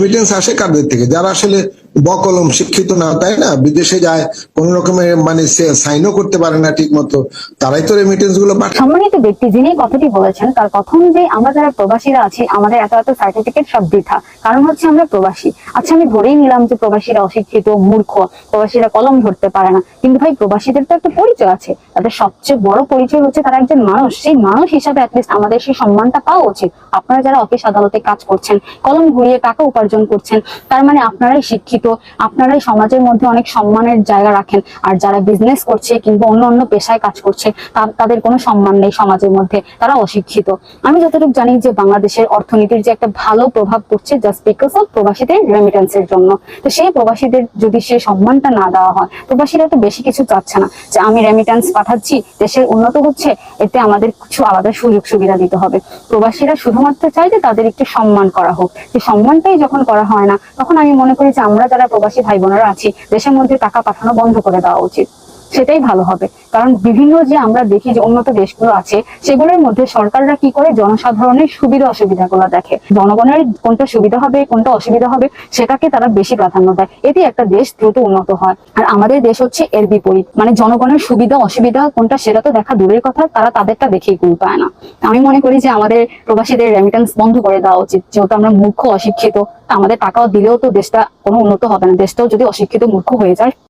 Remittance আসে কাদের থেকে? যারা আসলে বকলম শিক্ষিত না, তাই না? বিদেশে যায়, কোন রকমের মানে সাইনও করতে পারে না ঠিক মতো তারাই তো রেমিটেন্সগুলো সম্মানিত ব্যক্তি যিনি কথাটি বলেছেন, তার কথা অনুযায়ী আমরা যারা প্রবাসীরা আছি, আমাদের এত এত সার্টিফিকেট সব বৃথা। কারণ হচ্ছে আমরা প্রবাসী। আচ্ছা আমি ধরেই নিলাম যে প্রবাসীরা অশিক্ষিত, মূর্খ, প্রবাসীরা কলম ধরতে পারে না। কিন্তু ভাই, প্রবাসীদের তো একটা পরিচয় আছে। তাদের সবচেয়ে বড় পরিচয় হচ্ছে তারা একজন মানুষ। সেই মানুষ হিসাবে অ্যাটলিস্ট আমাদের সেই সম্মানটা পাওয়া উচিত। আপনারা যারা অফিস আদালতে কাজ করছেন, কলম ঘুরিয়ে টাকা উপার্জন করছেন, তার মানে আপনারাই শিক্ষিত। আপনারাই সমাজের মধ্যে অনেক সম্মানের জায়গা রাখেন। আর যারা বিজনেস করছে কিংবা অন্য অন্য পেশায় কাজ করছে তাদের কোনো সম্মান নেই সমাজের মধ্যে। তারা অশিক্ষিত। আমি যতটুকু জানি যে বাংলাদেশের অর্থনীতির যে একটা ভালো প্রভাব পড়ছে জাস্ট বিকজ অফ প্রবাসীদের রেমিটেন্সের জন্য। তো সেই প্রবাসীদের যদি সেই সম্মানটা না দেওয়া হয়, প্রবাসীরা তো বেশি কিছু চাচ্ছে না। যে আমি রেমিটেন্স পাঠাচ্ছি, দেশের উন্নত হচ্ছে, এতে আমাদের কিছু আলাদা সুযোগ সুবিধা দিতে হবে। প্রবাসীরা শুধুমাত্র চায় যে তাদের একটু সম্মান করা হোক। সেই সম্মানটাই যখন করা হয় না, তখন আমি মনে করি যে আমরা যারা প্রবাসী ভাই বোনেরা আছি দেশের মধ্যে টাকা পাঠানো বন্ধ করে দেওয়া উচিত। সেটাই ভালো হবে। কারণ বিভিন্ন যে আমরা দেখি যে উন্নত দেশগুলো আছে, সেগুলোর মধ্যে সরকাররা কি করে? জনসাধারণের সুবিধা অসুবিধাগুলো দেখে। জনগণের কোনটা সুবিধা হবে, কোনটা অসুবিধা হবে, সেটাকে তারা বেশি প্রাধান্য দেয়। এতে একটা দেশ দ্রুত উন্নত হয়। আর আমাদের দেশ হচ্ছে এর বিপরীত। মানে জনগণের সুবিধা, অসুবিধা কোনটা সেটা তো দেখা দূরের কথা, তারা তাদেরটা দেখেই গুল পায় না। আমি মনে করি যে আমাদের প্রবাসীদের রেমিটেন্স বন্ধ করে দেওয়া উচিত। যেহেতু আমরা মূর্খ, অশিক্ষিত আমাদের টাকাও দিলেও তো দেশটা কোনো উন্নত হবে না। দেশটাও যদি অশিক্ষিত, মূর্খ হয়ে যায়